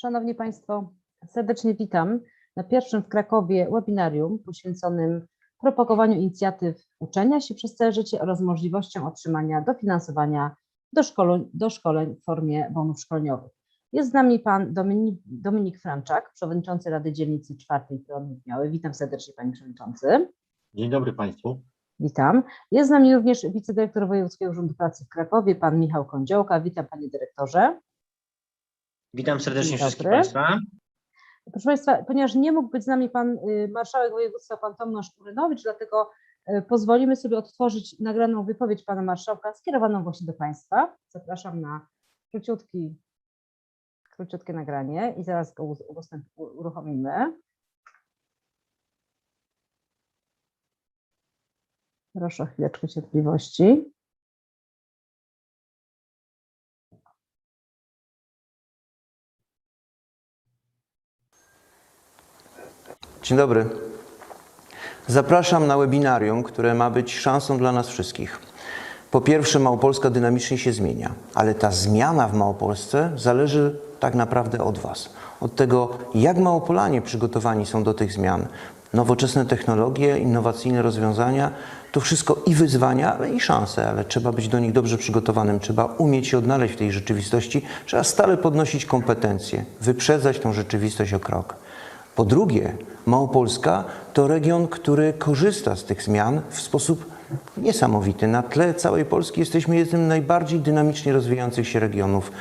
Szanowni Państwo, serdecznie witam na pierwszym w Krakowie webinarium poświęconym propagowaniu inicjatyw uczenia się przez całe życie oraz możliwościom otrzymania dofinansowania do, szkoleń, do szkoleń w formie bonów szkoleniowych. Jest z nami pan Dominik, Dominik Franczak, przewodniczący Rady Dzielnicy czwartej Prądnik Miały. Witam serdecznie panie przewodniczący. Dzień dobry Państwu. Witam. Jest z nami również wicedyrektor Wojewódzkiego Urzędu Pracy w Krakowie, pan Michał Kądziołka. Witam panie dyrektorze. Witam serdecznie wszystkich. Państwa. Proszę Państwa, ponieważ nie mógł być z nami Pan y, Marszałek Województwa, Pan Tomasz Urynowicz, dlatego y, pozwolimy sobie odtworzyć nagraną wypowiedź Pana Marszałka skierowaną właśnie do Państwa. Zapraszam na króciutki, króciutkie nagranie i zaraz go uruchomimy. Proszę o chwileczkę cierpliwości. Dzień dobry. Zapraszam na webinarium, które ma być szansą dla nas wszystkich. Po pierwsze, Małopolska dynamicznie się zmienia, ale ta zmiana w Małopolsce zależy tak naprawdę od Was. Od tego, jak Małopolanie przygotowani są do tych zmian. Nowoczesne technologie, innowacyjne rozwiązania to wszystko i wyzwania, ale i szanse, ale trzeba być do nich dobrze przygotowanym, trzeba umieć się odnaleźć w tej rzeczywistości, trzeba stale podnosić kompetencje, wyprzedzać tą rzeczywistość o krok. Po drugie, Małopolska to region, który korzysta z tych zmian w sposób niesamowity. Na tle całej Polski jesteśmy jednym z najbardziej dynamicznie rozwijających się regionów.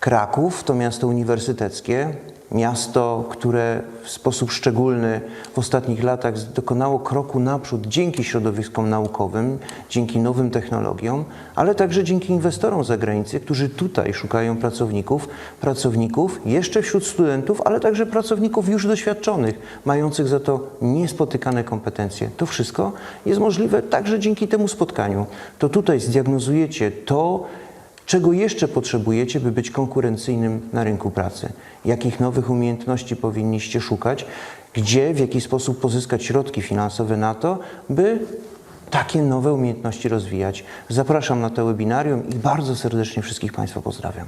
Kraków to miasto uniwersyteckie, miasto, które w sposób szczególny w ostatnich latach dokonało kroku naprzód dzięki środowiskom naukowym, dzięki nowym technologiom, ale także dzięki inwestorom zagranicy, którzy tutaj szukają pracowników, pracowników jeszcze wśród studentów, ale także pracowników już doświadczonych, mających za to niespotykane kompetencje. To wszystko jest możliwe także dzięki temu spotkaniu. To tutaj zdiagnozujecie to, Czego jeszcze potrzebujecie, by być konkurencyjnym na rynku pracy? Jakich nowych umiejętności powinniście szukać? Gdzie, w jaki sposób pozyskać środki finansowe na to, by takie nowe umiejętności rozwijać? Zapraszam na to webinarium i bardzo serdecznie wszystkich Państwa pozdrawiam.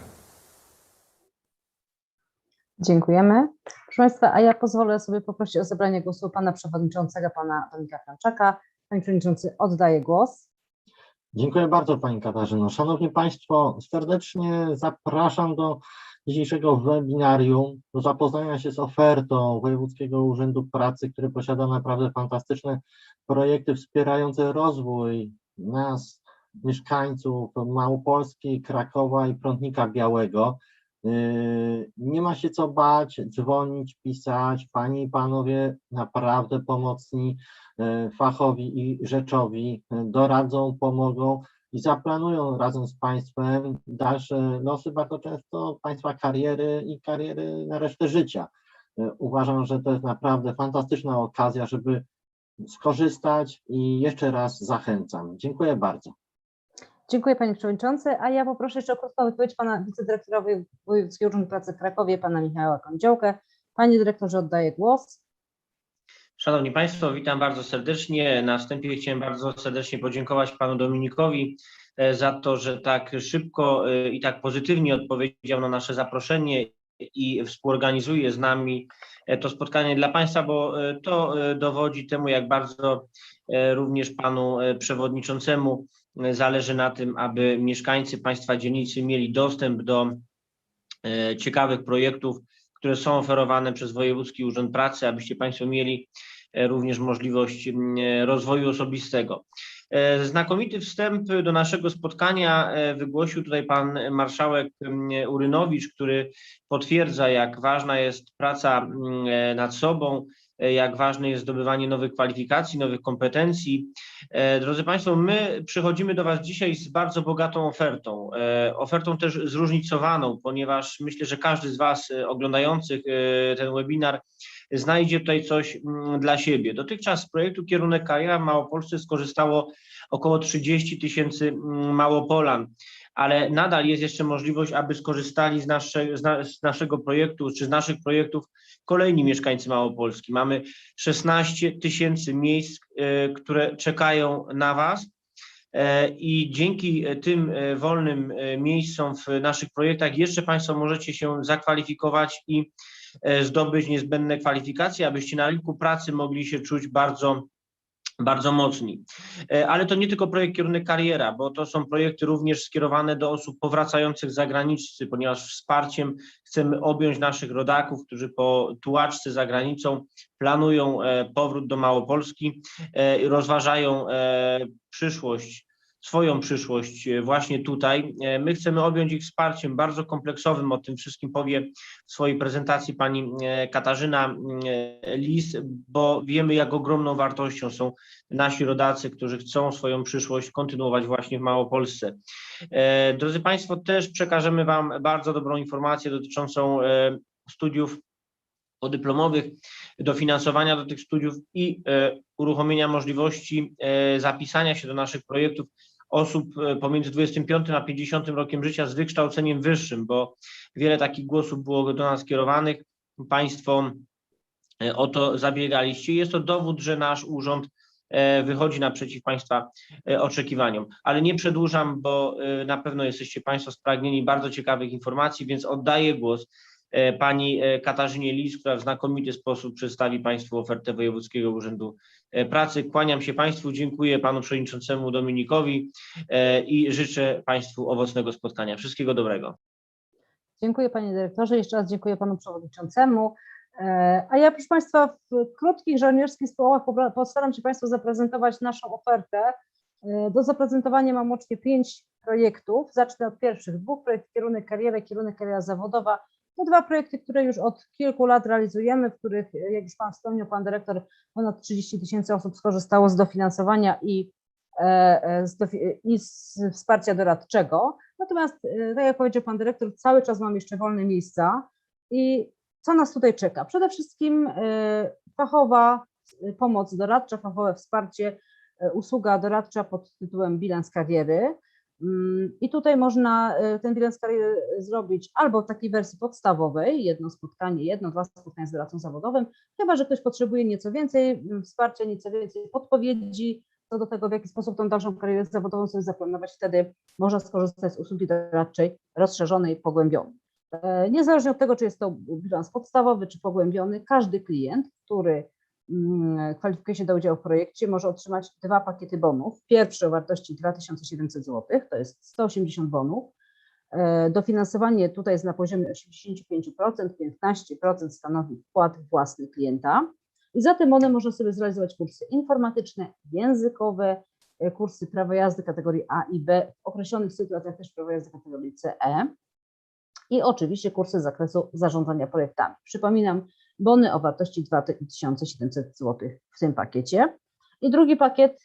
Dziękujemy. Proszę Państwa, a ja pozwolę sobie poprosić o zabranie głosu Pana Przewodniczącego, Pana Dominika Franczaka. Panie Przewodniczący, oddaję głos. Dziękuję bardzo Pani Katarzyno. Szanowni Państwo, serdecznie zapraszam do dzisiejszego webinarium, do zapoznania się z ofertą Wojewódzkiego Urzędu Pracy, który posiada naprawdę fantastyczne projekty wspierające rozwój nas, mieszkańców Małopolski, Krakowa i Prądnika Białego. Nie ma się co bać, dzwonić, pisać. Panie i Panowie naprawdę pomocni, e, fachowi i rzeczowi e, doradzą, pomogą i zaplanują razem z Państwem dalsze losy, bardzo często Państwa kariery i kariery na resztę życia. E, Uważam, że to jest naprawdę fantastyczna okazja, żeby skorzystać i jeszcze raz zachęcam. Dziękuję bardzo. Dziękuję Panie Przewodniczący, a ja poproszę jeszcze o krótką wypowiedź Pana Wicedyrektora Wojew- Wojewódzkiego Urzędu Pracy w Krakowie, Pana Michała Kądziołkę. Panie Dyrektorze, oddaję głos. Szanowni Państwo, witam bardzo serdecznie. Na wstępie chciałem bardzo serdecznie podziękować Panu Dominikowi e, za to, że tak szybko e, i tak pozytywnie odpowiedział na nasze zaproszenie i współorganizuje z nami e, to spotkanie dla Państwa, bo to dowodzi temu, jak bardzo również Panu e, Przewodniczącemu e, zależy na tym, aby mieszkańcy Państwa dzielnicy mieli dostęp do e, ciekawych projektów, które są oferowane przez Wojewódzki Urząd Pracy, abyście Państwo mieli e, również możliwość e, rozwoju osobistego. E, Znakomity wstęp do naszego spotkania e, wygłosił tutaj pan marszałek Urynowicz, który potwierdza, jak ważna jest praca e, nad sobą, e, jak ważne jest zdobywanie nowych kwalifikacji, nowych kompetencji. E, Drodzy Państwo, my przychodzimy do Was dzisiaj z bardzo bogatą ofertą, e, ofertą też zróżnicowaną, ponieważ myślę, że każdy z Was e, oglądających e, ten webinar znajdzie tutaj coś mm, dla siebie. Dotychczas z projektu Kierunek Kariera w Małopolsce skorzystało około 30 tysięcy mm, Małopolan, ale nadal jest jeszcze możliwość, aby skorzystali z, nasze, z, na, z naszego projektu, czy z naszych projektów kolejni mieszkańcy Małopolski. Mamy 16 tysięcy miejsc, e, które czekają na Was. E, I dzięki e, tym wolnym miejscom w naszych projektach jeszcze Państwo możecie się zakwalifikować i zdobyć niezbędne kwalifikacje, abyście na rynku pracy mogli się czuć bardzo, bardzo mocni. E, Ale to nie tylko projekt Kierunek Kariera, bo to są projekty również skierowane do osób powracających z zagranicy, ponieważ wsparciem chcemy objąć naszych rodaków, którzy po tułaczce za granicą planują e, powrót do Małopolski e, i rozważają przyszłość, swoją przyszłość e, właśnie tutaj. E, My chcemy objąć ich wsparciem bardzo kompleksowym, o tym wszystkim powie w swojej prezentacji pani e, Katarzyna Lis, bo wiemy, jak ogromną wartością są nasi rodacy, którzy chcą swoją przyszłość kontynuować właśnie w Małopolsce. Drodzy Państwo, też przekażemy Wam bardzo dobrą informację dotyczącą studiów podyplomowych, dofinansowania do tych studiów i uruchomienia możliwości zapisania się do naszych projektów osób e, pomiędzy 25 a 50 rokiem życia z wykształceniem wyższym, bo wiele takich głosów było do nas kierowanych. Państwo e, o to zabiegaliście. Jest to dowód, że nasz urząd e, wychodzi naprzeciw Państwa oczekiwaniom. Ale nie przedłużam, bo na pewno jesteście Państwo spragnieni bardzo ciekawych informacji, więc oddaję głos pani e, Katarzynie Lis, która w znakomity sposób przedstawi Państwu ofertę Wojewódzkiego Urzędu e, Pracy. Kłaniam się Państwu, dziękuję Panu Przewodniczącemu Dominikowi e, i życzę Państwu owocnego spotkania. Wszystkiego dobrego. Dziękuję Panie Dyrektorze, jeszcze raz dziękuję Panu Przewodniczącemu. E, A ja, proszę Państwa, w krótkich żołnierskich słowach postaram się Państwu zaprezentować naszą ofertę. E, Do zaprezentowania mam łącznie pięć projektów. Zacznę od pierwszych dwóch, projekt Kierunek Kariery, Kierunek Kariera Zawodowa. To dwa projekty, które już od kilku lat realizujemy, w których, e, jak już Pan wspomniał, Pan Dyrektor, ponad 30 tysięcy osób skorzystało z dofinansowania i, e, e, i z wsparcia doradczego. Natomiast, tak jak powiedział Pan Dyrektor, cały czas mam jeszcze wolne miejsca i co nas tutaj czeka? Przede wszystkim fachowa pomoc doradcza, fachowe wsparcie, usługa doradcza pod tytułem bilans kariery. Mm, I tutaj można e, ten bilans kariery zrobić albo w takiej wersji podstawowej, jedno spotkanie, jedno, dwa spotkania z doradcą zawodowym, chyba że ktoś potrzebuje nieco więcej mm, wsparcia, nieco więcej podpowiedzi co do tego, w jaki sposób tą dalszą karierę zawodową sobie zaplanować, wtedy można skorzystać z usługi doradczej rozszerzonej, pogłębionej. E, Niezależnie od tego, czy jest to bilans podstawowy, czy pogłębiony, każdy klient, który kwalifikuje się do udziału w projekcie, może otrzymać dwa pakiety bonów. Pierwszy o wartości 2700 zł, to jest 180 bonów. E, Dofinansowanie tutaj jest na poziomie 85%, 15% stanowi wkład własny klienta. I za te bony można sobie zrealizować kursy informatyczne, językowe, e, kursy prawa jazdy kategorii A i B, w określonych sytuacjach też prawa jazdy kategorii CE i oczywiście kursy z zakresu zarządzania projektami. Przypominam, bony o wartości 2700 zł w tym pakiecie. I drugi pakiet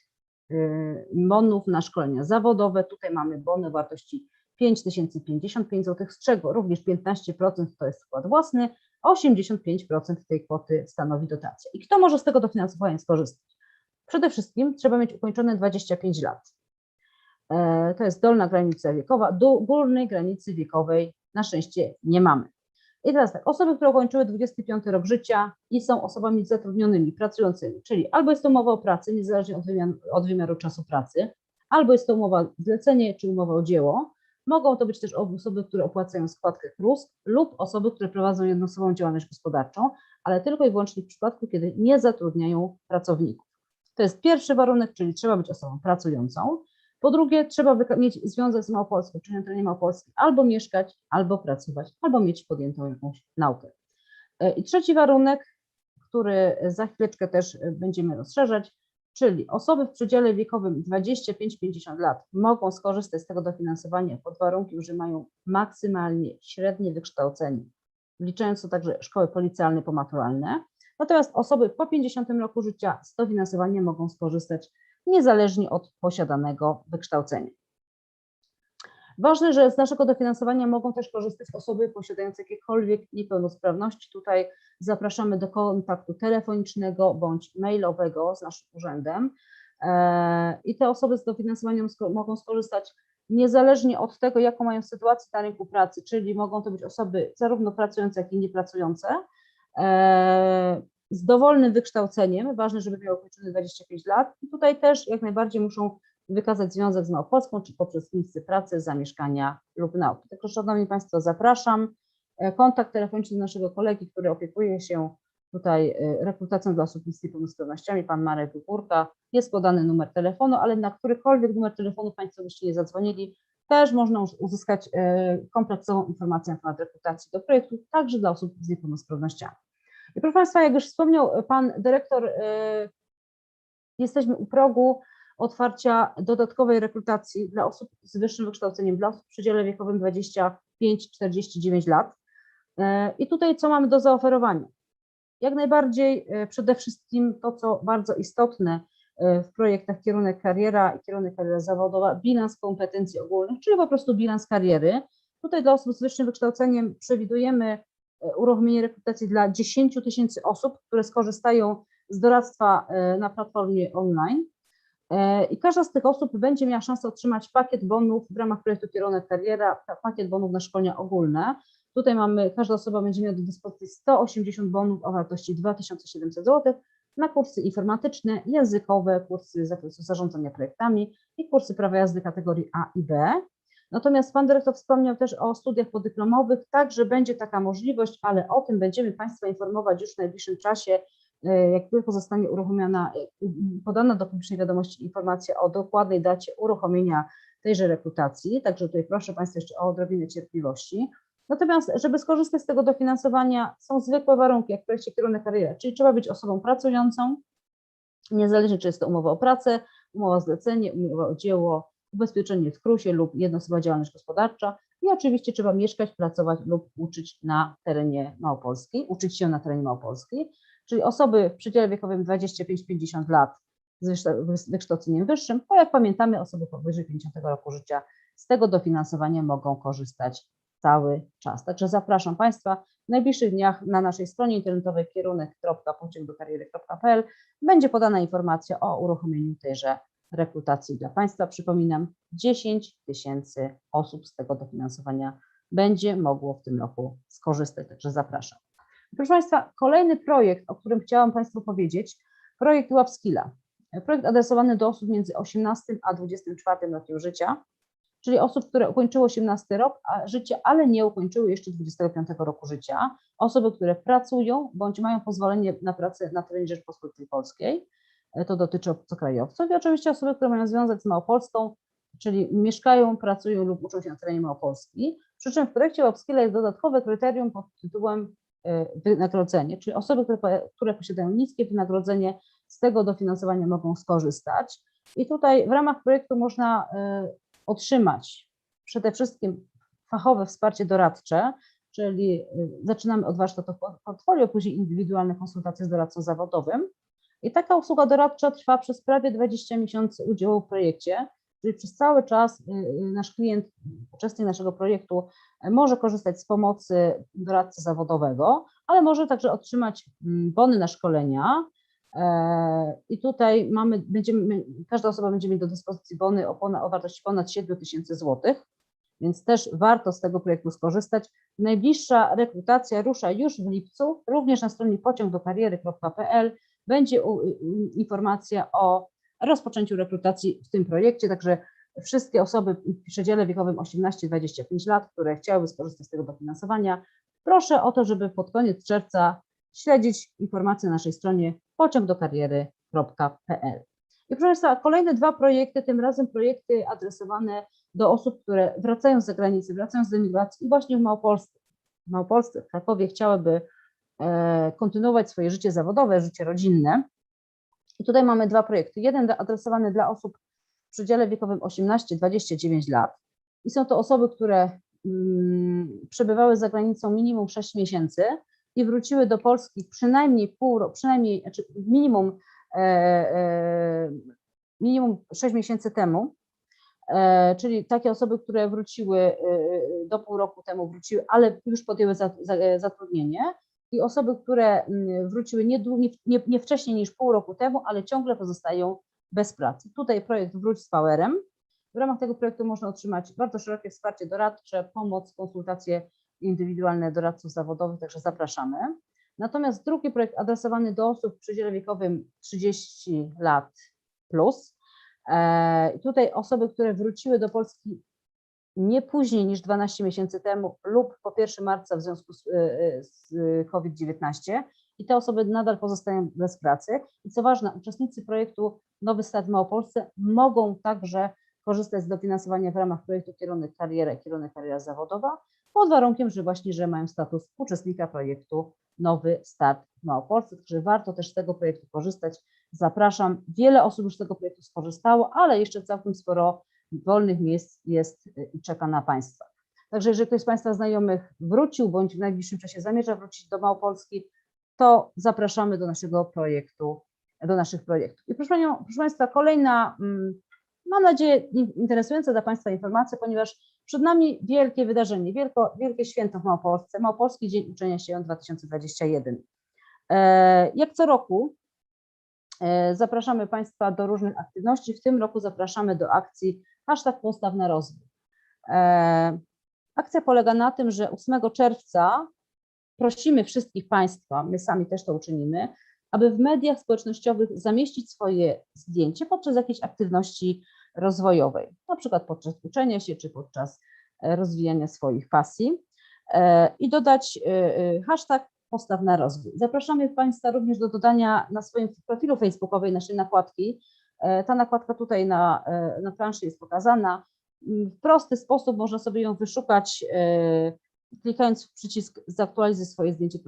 y, bonów na szkolenia zawodowe. Tutaj mamy bony o wartości 5055 zł, z czego również 15% to jest wkład własny, a 85% tej kwoty stanowi dotacja. I kto może z tego dofinansowania skorzystać? Przede wszystkim trzeba mieć ukończone 25 lat. E, To jest dolna granica wiekowa. Do górnej granicy wiekowej na szczęście nie mamy. I teraz tak, osoby, które ukończyły 25 rok życia i są osobami zatrudnionymi, pracującymi, czyli albo jest to umowa o pracę, niezależnie od wymiaru, od wymiaru czasu pracy, albo jest to umowa zlecenie czy umowa o dzieło. Mogą to być też osoby, które opłacają składkę KRUS lub osoby, które prowadzą jednoosobową działalność gospodarczą, ale tylko i wyłącznie w przypadku, kiedy nie zatrudniają pracowników. To jest pierwszy warunek, czyli trzeba być osobą pracującą. Po drugie, trzeba mieć związek z Małopolską, czyli na terenie Małopolski, albo mieszkać, albo pracować, albo mieć podjętą jakąś naukę. E, I trzeci warunek, który za chwileczkę też e, będziemy rozszerzać, czyli osoby w przedziale wiekowym 25-50 lat mogą skorzystać z tego dofinansowania pod warunkiem, że mają maksymalnie średnie wykształcenie, wliczając to także szkoły policjalne pomaturalne. Natomiast osoby po 50 roku życia z dofinansowania mogą skorzystać niezależnie od posiadanego wykształcenia. Ważne, że z naszego dofinansowania mogą też korzystać osoby posiadające jakiekolwiek niepełnosprawności. Tutaj zapraszamy do kontaktu telefonicznego bądź mailowego z naszym urzędem. E, I te osoby z dofinansowaniem mogą skorzystać niezależnie od tego, jaką mają sytuację na rynku pracy, czyli mogą to być osoby zarówno pracujące, jak i niepracujące, e, z dowolnym wykształceniem. Ważne, żeby miały ukończone 25 lat. I tutaj też jak najbardziej muszą wykazać związek z Małopolską, czy poprzez miejsce pracy, zamieszkania lub nauki. Także Szanowni Państwo, zapraszam. E, Kontakt telefoniczny naszego kolegi, który opiekuje się tutaj e, rekrutacją dla osób z niepełnosprawnościami, pan Marek Górka, jest podany numer telefonu, ale na którykolwiek numer telefonu Państwo byście nie zadzwonili, też można uzyskać e, kompleksową informację na temat rekrutacji do projektu, także dla osób z niepełnosprawnościami. I proszę Państwa, jak już wspomniał Pan Dyrektor, e, jesteśmy u progu otwarcia dodatkowej rekrutacji dla osób z wyższym wykształceniem, dla osób w przedziale wiekowym 25-49 lat. E, I tutaj co mamy do zaoferowania? Jak najbardziej e, przede wszystkim to, co bardzo istotne e, w projektach kierunek kariera i kierunek kariera zawodowa, bilans kompetencji ogólnych, czyli po prostu bilans kariery. Tutaj dla osób z wyższym wykształceniem przewidujemy e, uruchomienie rekrutacji dla 10 tysięcy osób, które skorzystają z doradztwa e, na platformie online. E, I każda z tych osób będzie miała szansę otrzymać pakiet bonów w ramach projektu Kierunek Kariera, pa- pakiet bonów na szkolenia ogólne. Tutaj mamy, każda osoba będzie miała do dyspozycji 180 bonów o wartości 2700 zł na kursy informatyczne, językowe, kursy z zakresu zarządzania projektami i kursy prawa jazdy kategorii A i B. Natomiast pan dyrektor wspomniał też o studiach podyplomowych, także będzie taka możliwość, ale o tym będziemy Państwa informować już w najbliższym czasie, e, jak tylko zostanie uruchomiona, e, podana do publicznej wiadomości informacja o dokładnej dacie uruchomienia tejże rekrutacji. Także tutaj proszę Państwa jeszcze o odrobinę cierpliwości. Natomiast, żeby skorzystać z tego dofinansowania, są zwykłe warunki, jak w projekcie kierunek kariery, czyli trzeba być osobą pracującą, niezależnie czy jest to umowa o pracę, umowa o zlecenie, umowa o dzieło, ubezpieczenie w KRUS-ie lub jednoosobowa działalność gospodarcza i oczywiście trzeba mieszkać, pracować lub uczyć na terenie Małopolski, uczyć się na terenie Małopolski, czyli osoby w przedziale wiekowym 25-50 lat z wykształ- wykształceniem wyższym, bo jak pamiętamy osoby powyżej 50 roku życia z tego dofinansowania mogą korzystać cały czas. Także zapraszam Państwa w najbliższych dniach na naszej stronie internetowej kierunek.pociągdokariery.pl będzie podana informacja o uruchomieniu tejże rekrutacji dla Państwa. Przypominam, 10 tysięcy osób z tego dofinansowania będzie mogło w tym roku skorzystać, także zapraszam. Proszę Państwa, kolejny projekt, o którym chciałam Państwu powiedzieć, projekt Łapskilla. Projekt adresowany do osób między 18 a 24 rokiem życia, czyli osób, które ukończyły 18 rok a życia, ale nie ukończyły jeszcze 25 roku życia, osoby, które pracują bądź mają pozwolenie na pracę na terenie Rzeczpospolitej Polskiej, to dotyczy obcokrajowców i oczywiście osoby, które mają związek z Małopolską, czyli mieszkają, pracują lub uczą się na terenie Małopolski, przy czym w projekcie Łapskilla jest dodatkowe kryterium pod tytułem e, wynagrodzenie, czyli osoby, które, które posiadają niskie wynagrodzenie, z tego dofinansowania mogą skorzystać. I tutaj w ramach projektu można e, otrzymać przede wszystkim fachowe wsparcie doradcze, czyli zaczynamy od warsztatów portfolio, później indywidualne konsultacje z doradcą zawodowym. I taka usługa doradcza trwa przez prawie 20 miesięcy udziału w projekcie, czyli przez cały czas y, y, nasz klient, uczestnik naszego projektu y, może korzystać z pomocy doradcy zawodowego, ale może także otrzymać mm, bony na szkolenia. E, I tutaj mamy, będziemy, każda osoba będzie mieć do dyspozycji bony o, ponad, o wartości ponad 7 tysięcy złotych, więc też warto z tego projektu skorzystać. Najbliższa rekrutacja rusza już w lipcu, również na stronie pociągdokariery.pl będzie informacja o rozpoczęciu rekrutacji w tym projekcie, także wszystkie osoby w przedziale wiekowym 18-25 lat, które chciałyby skorzystać z tego dofinansowania, proszę o to, żeby pod koniec czerwca śledzić informacje na naszej stronie pociągdokariery.pl. I proszę Państwa, kolejne dwa projekty, tym razem projekty adresowane do osób, które wracają z zagranicy, wracają z emigracji i właśnie w Małopolsce, w Małopolsce, w Krakowie chciałyby kontynuować swoje życie zawodowe, życie rodzinne. I tutaj mamy dwa projekty. Jeden adresowany dla osób w przedziale wiekowym 18-29 lat. I są to osoby, które mm, przebywały za granicą minimum 6 miesięcy i wróciły do Polski przynajmniej pół roku, przynajmniej znaczy minimum, e, e, minimum 6 miesięcy temu. E, czyli takie osoby, które wróciły e, do pół roku temu, wróciły, ale już podjęły za, za, zatrudnienie i osoby, które mm, wróciły nie, nie, nie wcześniej niż pół roku temu, ale ciągle pozostają bez pracy. Tutaj projekt Wróć z Powerem. W ramach tego projektu można otrzymać bardzo szerokie wsparcie doradcze, pomoc, konsultacje indywidualne doradców zawodowych, także zapraszamy. Natomiast drugi projekt adresowany do osób w przedziale wiekowym 30 lat plus E, Tutaj osoby, które wróciły do Polski nie później niż 12 miesięcy temu lub po 1 marca w związku z, e, z COVID-19 i te osoby nadal pozostają bez pracy. I co ważne, uczestnicy projektu Nowy Start w Małopolsce mogą także korzystać z dofinansowania w ramach projektu Kierunek Karierę, Kierunek Kariera Zawodowa, pod warunkiem, że właśnie, że mają status uczestnika projektu Nowy Start w Małopolsce, także warto też z tego projektu korzystać. Zapraszam. Wiele osób już z tego projektu skorzystało, ale jeszcze całkiem sporo wolnych miejsc jest y, i czeka na Państwa. Także jeżeli ktoś z Państwa znajomych wrócił bądź w najbliższym czasie zamierza wrócić do Małopolski, to zapraszamy do naszego projektu, do naszych projektów. I proszę, panią, proszę Państwa, kolejna, mm, mam nadzieję, in- interesująca dla Państwa informacja, ponieważ przed nami wielkie wydarzenie, wielko, wielkie święto w Małopolsce, Małopolski Dzień Uczenia się 2021. E, Jak co roku e, zapraszamy Państwa do różnych aktywności, w tym roku zapraszamy do akcji hashtag postaw na rozwój. E, Akcja polega na tym, że 8 czerwca prosimy wszystkich Państwa, my sami też to uczynimy, aby w mediach społecznościowych zamieścić swoje zdjęcie podczas jakiejś aktywności rozwojowej, na przykład podczas uczenia się czy podczas e, rozwijania swoich pasji e, i dodać hashtag postaw na rozwój. Zapraszamy Państwa również do dodania na swoim profilu facebookowej naszej nakładki. E, Ta nakładka tutaj na, e, na planszy jest pokazana. Mm, W prosty sposób można sobie ją wyszukać, e, klikając w przycisk zaktualizuj swoje zdjęcie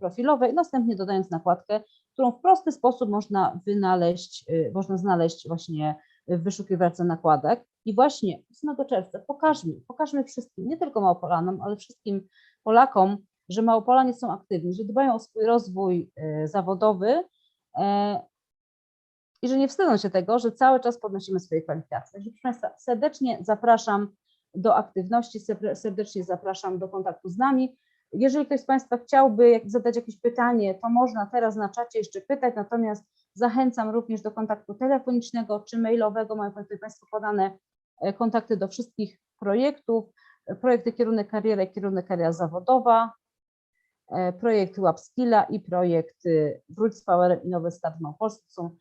profilowe i następnie dodając nakładkę, którą w prosty sposób można wynaleźć, można znaleźć właśnie w wyszukiwarce nakładek. I właśnie 8 czerwca pokażmy, pokażmy wszystkim, nie tylko Małopolanom, ale wszystkim Polakom, że Małopolanie są aktywni, że dbają o swój rozwój zawodowy i że nie wstydzą się tego, że cały czas podnosimy swoje kwalifikacje. Także proszę Państwa, serdecznie zapraszam do aktywności, ser- serdecznie zapraszam do kontaktu z nami. Jeżeli ktoś z Państwa chciałby zadać jakieś pytanie, to można teraz na czacie jeszcze pytać, natomiast zachęcam również do kontaktu telefonicznego czy mailowego. Mają tutaj Państwo podane e, kontakty do wszystkich projektów. E, Projekty Kierunek Kariery, Kierunek Kariera Zawodowa, e, projekt Łapskilla i projekt Wróć z Powerem i Nowy Start. To są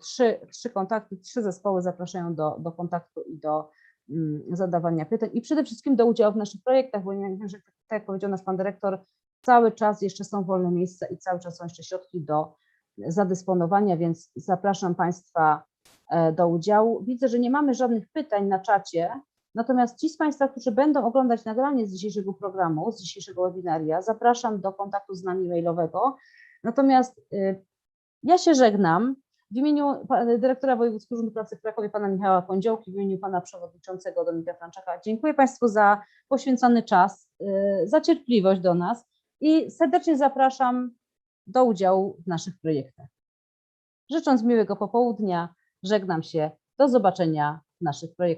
trzy, trzy kontakty, trzy zespoły zapraszają do, do kontaktu i do mm, zadawania pytań i przede wszystkim do udziału w naszych projektach, bo wiem, że tak jak powiedział nasz pan dyrektor, cały czas jeszcze są wolne miejsca i cały czas są jeszcze środki do zadysponowania, więc zapraszam Państwa e, do udziału. Widzę, że nie mamy żadnych pytań na czacie, natomiast ci z Państwa, którzy będą oglądać nagranie z dzisiejszego programu, z dzisiejszego webinaria, zapraszam do kontaktu z nami mailowego. Natomiast y, ja się żegnam. W imieniu dyrektora Wojewódzkiego Urzędu Pracy w Krakowie, pana Michała Kądziołki, w imieniu pana przewodniczącego Dominika Franczaka, dziękuję Państwu za poświęcony czas, y, za cierpliwość do nas i serdecznie zapraszam do udziału w naszych projektach. Życząc miłego popołudnia, żegnam się. Do zobaczenia w naszych projektach.